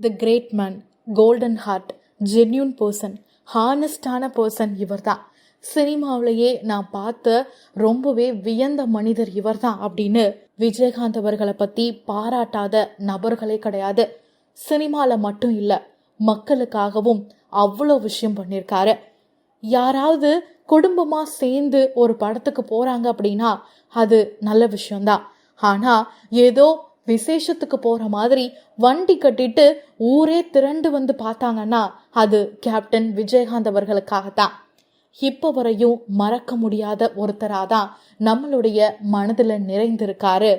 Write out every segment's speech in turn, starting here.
The great man golden heart genuine person ஹானஸ்டான person இவர் தான் சினிமாவிலேயே நான் பார்த்த ரொம்பவே வியந்த மனிதர் இவர் தான் அப்படின்னு விஜயகாந்த் அவர்களை பற்றி பாராட்டாத நபர்களே கிடையாது. சினிமாவில் மட்டும் இல்லை மக்களுக்காகவும் அவ்வளோ விஷயம் பண்ணியிருக்காரு யாராவது குடும்பமாக சேர்ந்து ஒரு படத்துக்கு போகிறாங்க அப்படின்னா அது நல்ல விஷயம்தான். ஆனால் ஏதோ விசேஷத்துக்கு போகிற மாதிரி வண்டி கட்டிட்டு ஊரே திரண்டு வந்து பார்த்தாங்கன்னா அது கேப்டன் விஜயகாந்த் அவர்களுக்காகத்தான். இப்போ வரையும் மறக்க முடியாத ஒருத்தராக தான் நம்மளுடைய மனதில் நிறைந்திருக்காரு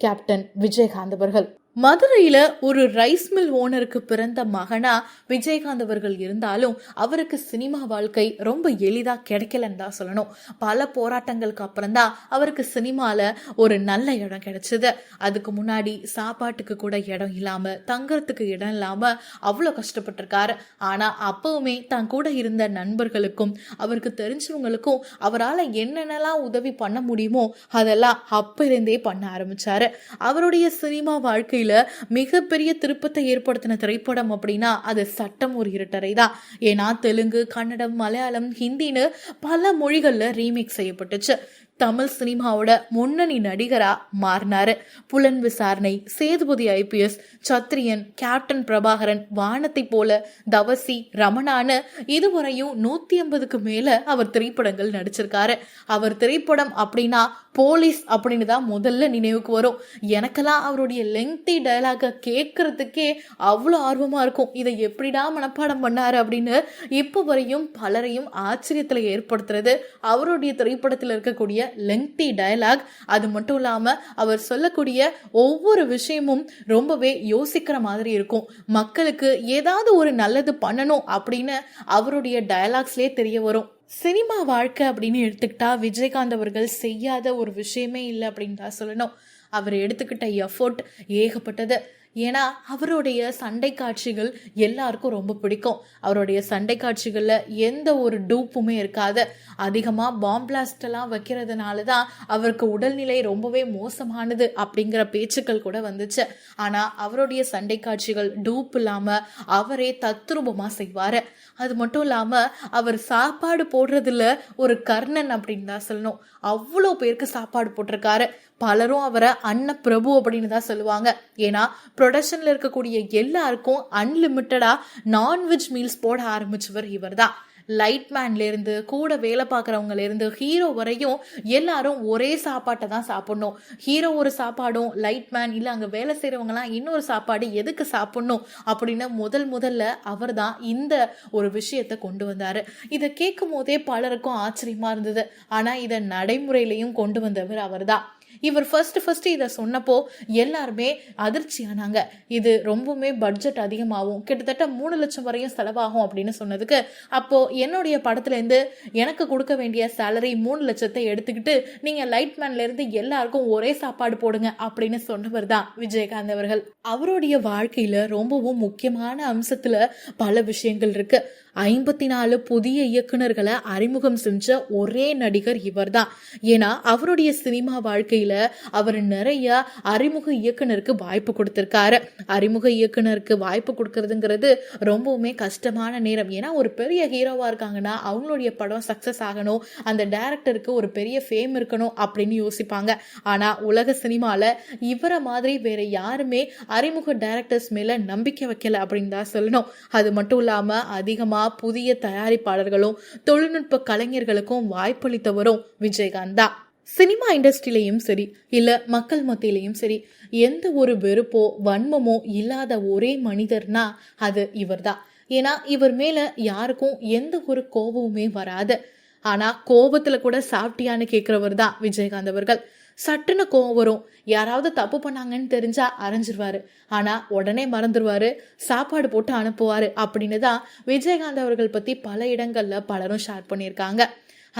கேப்டன் விஜயகாந்த் அவர்கள். மதுரையில் ஒரு ரைஸ் மில் ஓனருக்கு பிறந்த மகனா விஜயகாந்த் அவர்கள் இருந்தாலும் அவருக்கு சினிமா வாழ்க்கை ரொம்ப எளிதாக கிடைக்கலன்னு தான் சொல்லணும். பல போராட்டங்களுக்கு அப்புறம் தான் அவருக்கு சினிமாவில் ஒரு நல்ல இடம் கிடைச்சது. அதுக்கு முன்னாடி சாப்பாட்டுக்கு கூட இடம் இல்லாமல் தங்கறதுக்கு இடம் இல்லாமல் அவ்வளோ கஷ்டப்பட்டிருக்காரு. ஆனால் அப்பவுமே தான் கூட இருந்த நண்பர்களுக்கும் அவருக்கு தெரிஞ்சவங்களுக்கும் அவரால் என்னென்னலாம் உதவி பண்ண முடியுமோ அதெல்லாம் அப்ப இருந்தே பண்ண ஆரம்பிச்சாரு. அவருடைய சினிமா வாழ்க்கையில் மிகப்பெரிய திருப்பத்தை ஏற்படுத்தின திரைப்படம் அப்படின்னா அது சட்டம் ஒரு இருட்டறை தான் ஏன்னா தெலுங்கு கன்னடம் மலையாளம் ஹிந்தின்னு பல மொழிகள்ல ரீமேக் செய்யப்பட்டுச்சு. தமிழ் சினிமாவோட முன்னணி நடிகரா மாறினாரு. புலன் விசாரணை சேதுபதி ஐபிஎஸ் சத்ரியன் கேப்டன் பிரபாகரன் வானத்தை போல தவசி ரமணான இதுவரையும் நூத்தி ஐம்பதுக்கு மேல அவர் திரைப்படங்கள் நடிச்சிருக்காரு. அவர் திரைப்படம் அப்படின்னா போலீஸ் அப்படின்னு தான் முதல்ல நினைவுக்கு வரும். எனக்கெல்லாம் அவருடைய லெங்தி டயலாக கேட்கறதுக்கே அவ்வளோ ஆர்வமாக இருக்கும். இதை எப்படிடா மனப்பாடம் பண்ணாரு அப்படின்னு இப்போ வரையும் பலரையும் ஆச்சரியத்தில் ஏற்படுத்துறது அவருடைய திரைப்படத்தில் இருக்கக்கூடிய லெங்தி டயலாக் அது மட்டும் இல்லாமல் அவர் சொல்லக்கூடிய ஒவ்வொரு விஷயமும் ரொம்பவே யோசிக்கிற மாதிரி இருக்கும். மக்களுக்கு ஏதாவது ஒரு நல்லது பண்ணணும் அப்படின்னு அவருடைய டயலாக்ஸ்லேயே தெரிய வரும். சினிமா வாழ்க்கை அப்படின்னு எடுத்துக்கிட்டா விஜயகாந்த் அவர்கள் செய்யாத ஒரு விஷயமே இல்லை அப்படின்னு தான் சொல்லணும். அவர் எடுத்துக்கிட்ட எஃபோர்ட் ஏகப்பட்டது. ஏன்னா அவருடைய சண்டை காட்சிகள் எல்லாருக்கும் ரொம்ப பிடிக்கும். அவருடைய சண்டை காட்சிகளில் எந்த ஒரு டூப்புமே இருக்காது. அதிகமாக பாம் பிளாஸ்டெல்லாம் வைக்கிறதுனால தான் அவருக்கு உடல்நிலை ரொம்பவே மோசமானது அப்படிங்கிற பேச்சுக்கள் கூட வந்துச்சு. ஆனால் அவருடைய சண்டை காட்சிகள் டூப் இல்லாமல் அவரே தத்ரூபமாக செய்வார். அது மட்டும் இல்லாமல் அவர் சாப்பாடு போடுறதுல ஒரு கர்ணன் அப்படின்னு தான் சொல்லணும். அவ்வளோ பேருக்கு சாப்பாடு போட்டிருக்காரு. பலரும் அவரை அன்ன பிரபு அப்படின்னு தான் சொல்லுவாங்க. ஏன்னா ப்ரொடக்ஷனில் இருக்கக்கூடிய எல்லாருக்கும் அன்லிமிட்டடாக நான்வெஜ் மீல்ஸ் போட ஆரம்பிச்சவர் இவர் தான் லைட்மேன்லேருந்து கூட வேலை பார்க்குறவங்கலேருந்து ஹீரோ வரையும் எல்லாரும் ஒரே சாப்பாட்டை தான் சாப்பிட்ணும். ஹீரோ ஒரு சாப்பாடும் லைட்மேன் இல்லை அங்கே வேலை செய்கிறவங்கலாம் இன்னொரு சாப்பாடு எதுக்கு சாப்பிட்ணும் அப்படின்னு முதல் முதல்ல அவர் தான் இந்த ஒரு விஷயத்தை கொண்டு வந்தார். இதை கேட்கும் போதே பலருக்கும் ஆச்சரியமாக இருந்தது. ஆனால் இதை நடைமுறையிலையும் கொண்டு வந்தவர் அவர் தான் இவர் ஃபர்ஸ்ட் ஃபர்ஸ்ட் இதை சொன்னப்போ எல்லாருமே அதிர்ச்சியானாங்க இது ரொம்பவுமே பட்ஜெட் அதிகமாகும். கிட்டத்தட்ட மூணு லட்சம் வரையும் செலவாகும் அப்படின்னு சொன்னதுக்கு அப்போ என்னுடைய படத்துலேருந்து எனக்கு கொடுக்க வேண்டிய சேலரி மூணு லட்சத்தை எடுத்துக்கிட்டு நீங்கள் லைட்மேன்ல இருந்து எல்லாருக்கும் ஒரே சாப்பாடு போடுங்க அப்படின்னு சொன்னவர் தான் விஜயகாந்த் அவர்கள். அவருடைய வாழ்க்கையில ரொம்பவும் முக்கியமான அம்சத்துல பல விஷயங்கள் இருக்கு. ஐம்பத்தி நாலு புதிய இயக்குனர்களை அறிமுகம் செஞ்ச ஒரே நடிகர் இவர் தான் ஏன்னா அவருடைய சினிமா வாழ்க்கையில் அவர் நிறைய அறிமுக இயக்குனருக்கு வாய்ப்பு கொடுத்துருக்காரு. அறிமுக இயக்குனருக்கு வாய்ப்பு கொடுக்கறதுங்கிறது ரொம்பவுமே கஷ்டமான நேரம். ஏன்னா ஒரு பெரிய ஹீரோவாக இருக்காங்கன்னா அவங்களுடைய படம் சக்ஸஸ் ஆகணும். அந்த டேரக்டருக்கு ஒரு பெரிய ஃபேம் இருக்கணும் அப்படின்னு யோசிப்பாங்க. ஆனால் உலக சினிமாவில் இவரை மாதிரி வேற யாருமே அறிமுக டேரக்டர்ஸ் மேலே நம்பிக்கை வைக்கல அப்படின்னு தான் சொல்லணும். அது மட்டும் இல்லாமல் அதிகமாக புதிய தயாரிப்பாளர்களும் தொழில்நுட்ப கலைஞர்களுக்கும் வாய்ப்பளித்தவரும் விஜயகாந்த் தான். சினிமா இண்டஸ்ட்ரியிலையும் சரி இல்லை மக்கள் மத்தியிலையும் சரி எந்த ஒரு வெறுப்போ வன்மமோ இல்லாத ஒரே மனிதர்னா அது இவர் தான் ஏன்னா இவர் மேலே யாருக்கும் எந்த ஒரு கோபமுமே வராது. ஆனால் கோபத்தில் கூட சாப்பிட்டியான்னு கேட்குறவர் தான் விஜயகாந்த் அவர்கள். சட்டுன்னு கோவம் வரும். யாராவது தப்பு பண்ணாங்கன்னு தெரிஞ்சா அரைஞ்சிருவாரு. ஆனா உடனே மறந்துடுவாரு சாப்பாடு போட்டு அனுப்புவாரு. அப்படின்னு தான் விஜயகாந்த் அவர்கள் பத்தி பல இடங்கள்ல பலரும் ஷேர் பண்ணியிருக்காங்க.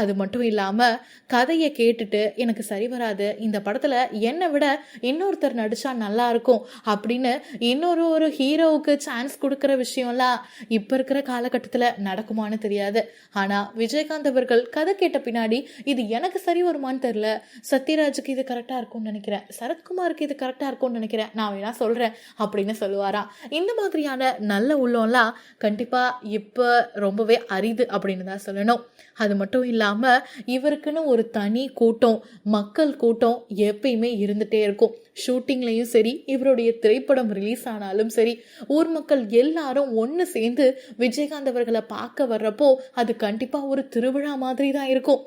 அது மட்டும் இல்லாமல் கதையை கேட்டுட்டு எனக்கு சரி வராது இந்த படத்தில் என்னை விட இன்னொருத்தர் நடித்தா நல்லாயிருக்கும் அப்படின்னு இன்னொரு ஒரு ஹீரோவுக்கு சான்ஸ் கொடுக்குற விஷயம்லாம் இப்போ இருக்கிற காலகட்டத்தில் நடக்குமான்னு தெரியாது. ஆனால் விஜயகாந்த் அவர்கள் கதை கேட்ட பின்னாடி இது எனக்கு சரி வருமான்னு தெரில சத்யராஜுக்கு இது கரெக்டாக இருக்கும்னு நினைக்கிறேன். சரத்குமாருக்கு இது கரெக்டாக இருக்கும்னு நினைக்கிறேன். நான் வேணா சொல்கிறேன் அப்படின்னு சொல்லுவாராம் இந்த மாதிரியான நல்ல உள்ளம்லாம் கண்டிப்பாக இப்போ ரொம்பவே அரிது அப்படின்னு தான் சொல்லணும். அது மட்டும் இல்லை இல்லாமல் இவருக்குன்னு ஒரு தனி கூட்டம் மக்கள் கூட்டம் எப்பயுமே இருந்துகிட்டே இருக்கும். ஷூட்டிங்லேயும் சரி இவருடைய திரைப்படம் ரிலீஸ் ஆனாலும் சரி ஊர் மக்கள் எல்லாரும் ஒன்று சேர்ந்து விஜயகாந்த் அவர்களை பார்க்க வர்றப்போ அது கண்டிப்பாக ஒரு திருவிழா மாதிரி தான் இருக்கும்.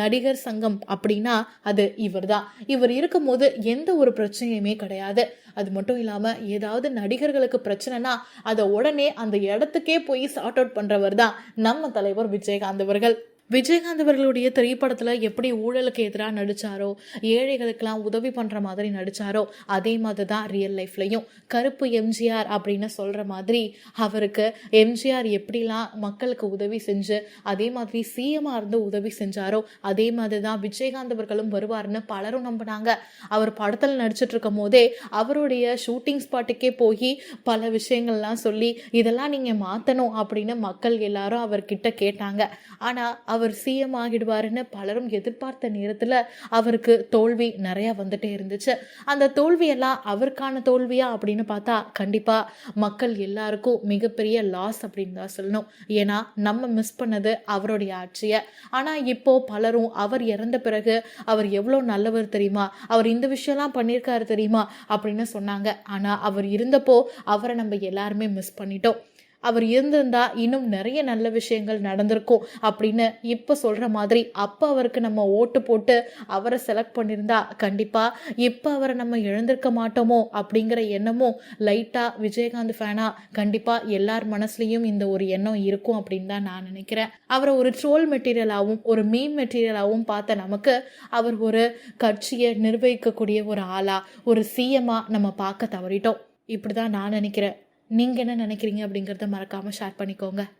நடிகர் சங்கம் அப்படின்னா அது இவர் தான் இவர் இருக்கும்போது எந்த ஒரு பிரச்சனையுமே கிடையாது. அது மட்டும் இல்லாமல் ஏதாவது நடிகர்களுக்கு பிரச்சனைனா அதை உடனே அந்த இடத்துக்கே போய் சார்ட் அவுட் பண்ணுறவர் தான் நம்ம தலைவர் விஜயகாந்த் அவர்கள். விஜயகாந்த் அவர்களுடைய திரைப்படத்தில் எப்படி ஊழலுக்கு எதிராக நடித்தாரோ ஏழைகளுக்கெல்லாம் உதவி பண்ணுற மாதிரி நடித்தாரோ அதே மாதிரி தான் ரியல் லைஃப்லையும் கருப்பு எம்ஜிஆர் அப்படின்னு சொல்கிற மாதிரி அவருக்கு எம்ஜிஆர் எப்படிலாம் மக்களுக்கு உதவி செஞ்சு அதே மாதிரி சிஎமாக இருந்து உதவி செஞ்சாரோ அதே மாதிரி தான் விஜயகாந்த் அவர்களும் வருவார்னு பலரும் நம்பினாங்க. அவர் படத்தில் நடிச்சிட்டு இருக்கும் போதே அவருடைய ஷூட்டிங் ஸ்பாட்டுக்கே போய் பல விஷயங்கள்லாம் சொல்லி இதெல்லாம் நீங்கள் மாற்றணும் அப்படின்னு மக்கள் எல்லாரும் அவர்கிட்ட கேட்டாங்க. ஆனால் அவர் சிஎம் ஆகிடுவாருன்னு பலரும் எதிர்பார்த்த நேரத்தில் அவருக்கு தோல்வி நிறையா வந்துட்டே இருந்துச்சு. அந்த தோல்வியெல்லாம் அவருக்கான தோல்வியா அப்படின்னு பார்த்தா கண்டிப்பாக மக்கள் எல்லாருக்கும் மிகப்பெரிய லாஸ் அப்படின்னு தான் சொல்லணும். ஏன்னா நம்ம மிஸ் பண்ணது அவருடைய ஆட்சியை. ஆனால் இப்போ பலரும் அவர் இறந்த பிறகு அவர் எவ்வளோ நல்லவர் தெரியுமா? அவர் இந்த விஷயம்லாம் பண்ணியிருக்காரு தெரியுமா? அப்படின்னு சொன்னாங்க. ஆனால் அவர் இருந்தப்போ அவரை நம்ம எல்லாருமே மிஸ் பண்ணிட்டோம். அவர் இருந்திருந்தா இன்னும் நிறைய நல்ல விஷயங்கள் நடந்திருக்கும் அப்படின்னு இப்போ சொல்கிற மாதிரி அப்போ அவருக்கு நம்ம ஓட்டு போட்டு அவரை செலக்ட் பண்ணியிருந்தா கண்டிப்பாக இப்போ அவரை நம்ம எழுந்திருக்க மாட்டோமோ அப்படிங்கிற எண்ணமும் லைட்டாக விஜயகாந்த் ஃபேனாக கண்டிப்பாக எல்லார் மனசுலேயும் இந்த ஒரு எண்ணம் இருக்கும் அப்படின்னு தான் நான் நினைக்கிறேன். அவரை ஒரு ட்ரோல் மெட்டீரியலாகவும் ஒரு மீம் மெட்டீரியலாகவும் பார்த்த நமக்கு அவர் ஒரு கட்சியை நிர்வகிக்கக்கூடிய ஒரு ஆளாக ஒரு சிஎம்மாக நம்ம பார்க்க தவறிட்டோம். இப்படி தான் நான் நினைக்கிறேன். நீங்கள் என்ன நினைக்கிறீங்க அப்படிங்கிறத மறக்காமல் ஷேர் பண்ணிக்கோங்க.